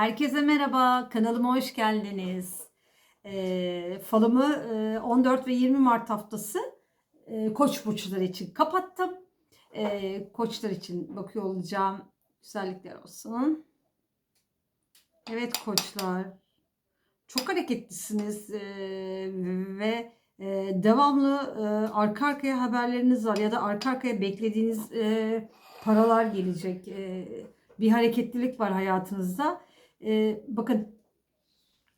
Herkese merhaba, kanalıma hoş geldiniz. Ee, falımı e, 14 ve 20 Mart haftası e, koç burçları için kapattım. E, koçlar için bakıyor olacağım. Güzellikler olsun. Evet koçlar, çok hareketlisiniz e, ve e, devamlı e, arka arkaya haberleriniz var ya da arka arkaya beklediğiniz e, paralar gelecek. E, bir hareketlilik var hayatınızda. E, bakın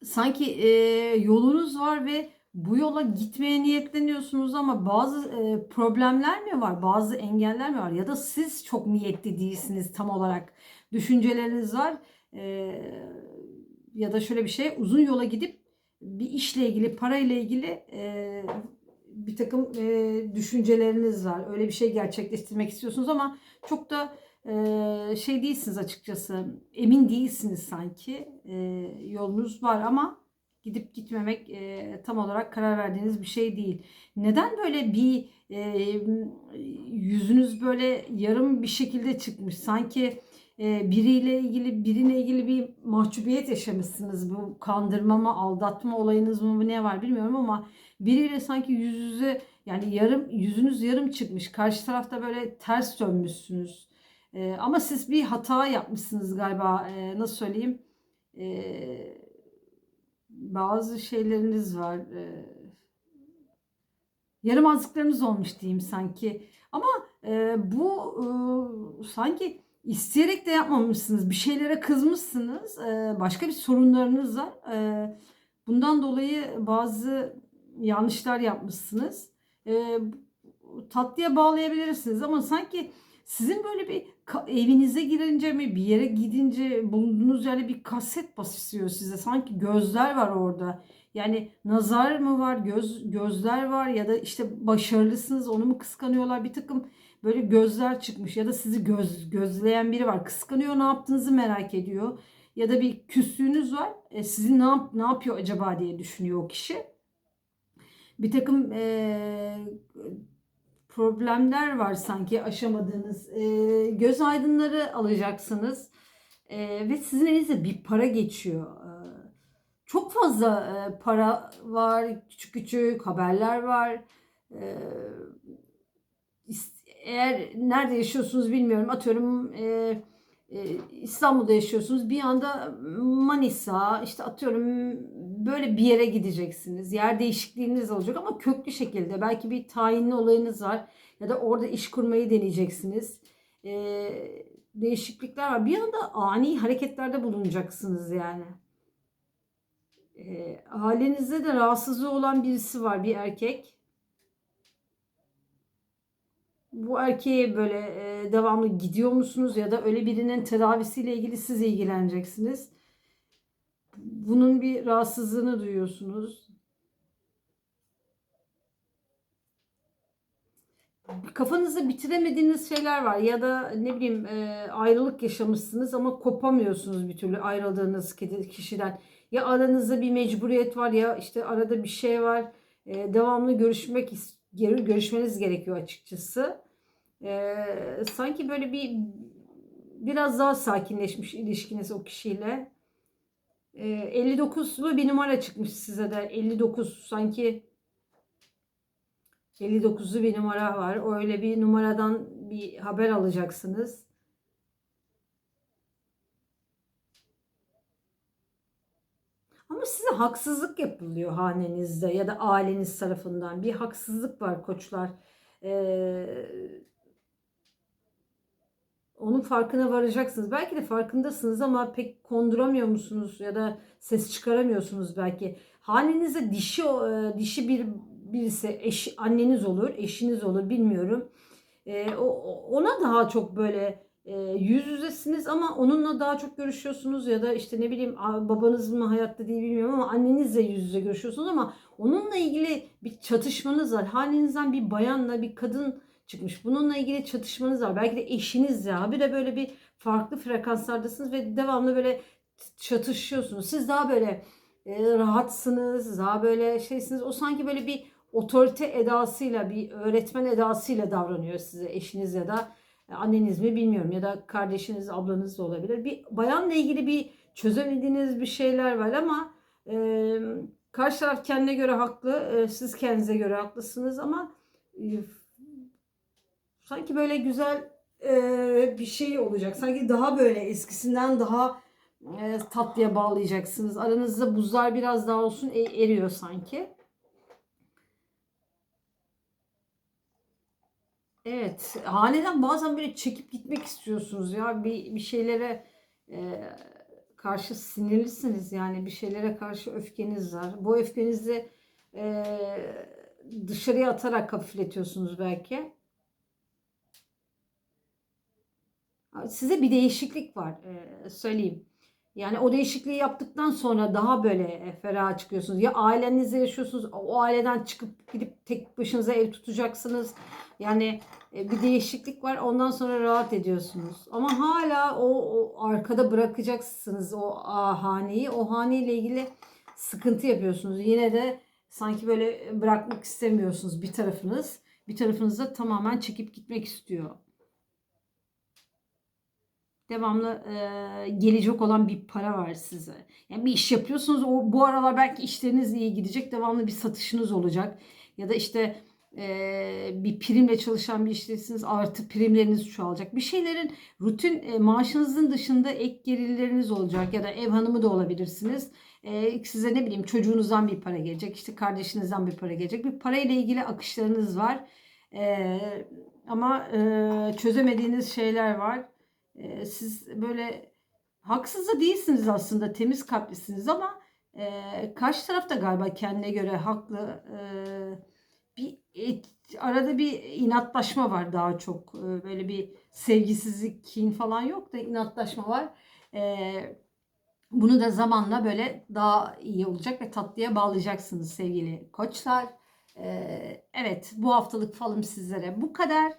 sanki e, yolunuz var ve bu yola gitmeye niyetleniyorsunuz ama bazı e, problemler mi var, bazı engeller mi var ya da siz çok niyetli değilsiniz tam olarak. Düşünceleriniz var e, ya da şöyle bir şey uzun yola gidip bir işle ilgili, parayla ilgili e, bir takım e, düşünceleriniz var. Öyle bir şey gerçekleştirmek istiyorsunuz ama çok da e, şey değilsiniz açıkçası. Emin değilsiniz sanki. E, yolunuz var ama gidip gitmemek e, tam olarak karar verdiğiniz bir şey değil. Neden böyle bir e, yüzünüz böyle yarım bir şekilde çıkmış? Sanki e, biriyle ilgili birine ilgili bir mahcubiyet yaşamışsınız. Bu kandırma mı, aldatma olayınız mı ne var bilmiyorum ama biriyle sanki yüz yüze yani yarım yüzünüz yarım çıkmış. Karşı tarafta böyle ters dönmüşsünüz. E, ama siz bir hata yapmışsınız galiba. E, nasıl söyleyeyim? E, bazı şeyleriniz var. E, yaramazlıklarınız olmuş diyeyim sanki. Ama e, bu e, sanki isteyerek de yapmamışsınız. Bir şeylere kızmışsınız. E, başka bir sorunlarınız var. E, bundan dolayı bazı yanlışlar yapmışsınız. E, tatlıya bağlayabilirsiniz ama sanki sizin böyle bir evinize girince mi bir yere gidince bulunduğunuz yerde bir kaset basıyor size. Sanki gözler var orada. Yani nazar mı var, göz gözler var ya da işte başarılısınız onu mu kıskanıyorlar bir takım böyle gözler çıkmış ya da sizi göz gözleyen biri var. Kıskanıyor ne yaptığınızı merak ediyor. Ya da bir küslüğünüz var. E, sizi ne, yap, ne yapıyor acaba diye düşünüyor o kişi. Bir takım e, problemler var sanki aşamadığınız. E, göz aydınları alacaksınız. E, ve sizin elinizde bir para geçiyor. E, çok fazla e, para var. Küçük küçük haberler var. E, eğer nerede yaşıyorsunuz bilmiyorum. Atıyorum e, İstanbul'da yaşıyorsunuz. Bir anda Manisa işte atıyorum böyle bir yere gideceksiniz. Yer değişikliğiniz olacak ama köklü şekilde. Belki bir tayinli olayınız var. Ya da orada iş kurmayı deneyeceksiniz. E, değişiklikler var. Bir anda ani hareketlerde bulunacaksınız yani. E, halinizde de rahatsızlığı olan birisi var. Bir erkek bu erkeğe böyle e, devamlı gidiyor musunuz ya da öyle birinin tedavisiyle ilgili siz ilgileneceksiniz. Bunun bir rahatsızlığını duyuyorsunuz. Kafanızda bitiremediğiniz şeyler var ya da ne bileyim e, ayrılık yaşamışsınız ama kopamıyorsunuz bir türlü ayrıldığınız kişiden. Ya aranızda bir mecburiyet var ya işte arada bir şey var. E, devamlı görüşmek görüşmeniz gerekiyor açıkçası. Ee, sanki böyle bir biraz daha sakinleşmiş ilişkiniz o kişiyle. Ee, 59'lu bir numara çıkmış size de. 59 sanki 59'lu bir numara var. Öyle bir numaradan bir haber alacaksınız. Ama size haksızlık yapılıyor hanenizde ya da aileniz tarafından. Bir haksızlık var koçlar. Ee, onun farkına varacaksınız. Belki de farkındasınız ama pek konduramıyor musunuz ya da ses çıkaramıyorsunuz belki. Hanenizde dişi e, dişi bir birisi eş, anneniz olur, eşiniz olur bilmiyorum. E, ona daha çok böyle e, yüz yüzesiniz ama onunla daha çok görüşüyorsunuz ya da işte ne bileyim babanız mı hayatta değil bilmiyorum ama annenizle yüz yüze görüşüyorsunuz ama onunla ilgili bir çatışmanız var. Halinizden bir bayanla bir kadın çıkmış. Bununla ilgili çatışmanız var. Belki de eşiniz ya. Bir de böyle bir farklı frekanslardasınız ve devamlı böyle çatışıyorsunuz. Siz daha böyle e, rahatsınız, daha böyle şeysiniz. O sanki böyle bir otorite edasıyla, bir öğretmen edasıyla davranıyor size eşiniz ya da anneniz mi bilmiyorum ya da kardeşiniz, ablanız da olabilir. Bir bayanla ilgili bir çözemediğiniz bir şeyler var ama e, karşı taraf kendine göre haklı, e, siz kendinize göre haklısınız ama e, sanki böyle güzel e, bir şey olacak. Sanki daha böyle eskisinden daha e, tatlıya bağlayacaksınız. Aranızda buzlar biraz daha olsun e, eriyor sanki. Evet, haneden bazen böyle çekip gitmek istiyorsunuz ya bir bir şeylere e, karşı sinirlisiniz yani bir şeylere karşı öfkeniz var. Bu öfkenizi e, dışarıya atarak hafifletiyorsunuz belki. Size bir değişiklik var e, söyleyeyim. Yani o değişikliği yaptıktan sonra daha böyle e, ferah çıkıyorsunuz. Ya ailenizle yaşıyorsunuz, o aileden çıkıp gidip tek başınıza ev tutacaksınız. Yani e, bir değişiklik var. Ondan sonra rahat ediyorsunuz. Ama hala o, o arkada bırakacaksınız o haneyi. O haneyle ilgili sıkıntı yapıyorsunuz. Yine de sanki böyle bırakmak istemiyorsunuz bir tarafınız. Bir tarafınız da tamamen çekip gitmek istiyor devamlı e, gelecek olan bir para var size. Yani bir iş yapıyorsunuz. O bu aralar belki işleriniz iyi gidecek. Devamlı bir satışınız olacak. Ya da işte e, bir primle çalışan bir iştesiniz. Artı primleriniz çoğalacak. Bir şeylerin rutin e, maaşınızın dışında ek gelirleriniz olacak. Ya da ev hanımı da olabilirsiniz. E, size ne bileyim çocuğunuzdan bir para gelecek. işte kardeşinizden bir para gelecek. Bir parayla ilgili akışlarınız var. E, ama e, çözemediğiniz şeyler var siz böyle haksız da değilsiniz aslında temiz kalplisiniz ama e, karşı taraf galiba kendine göre haklı e, bir et, arada bir inatlaşma var daha çok e, böyle bir sevgisizlik kin falan yok da inatlaşma var e, bunu da zamanla böyle daha iyi olacak ve tatlıya bağlayacaksınız sevgili koçlar. Ee, evet bu haftalık falım sizlere bu kadar.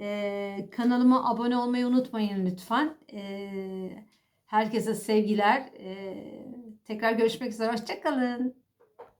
Ee, kanalıma abone olmayı unutmayın lütfen. Ee, herkese sevgiler. Ee, tekrar görüşmek üzere. Hoşçakalın.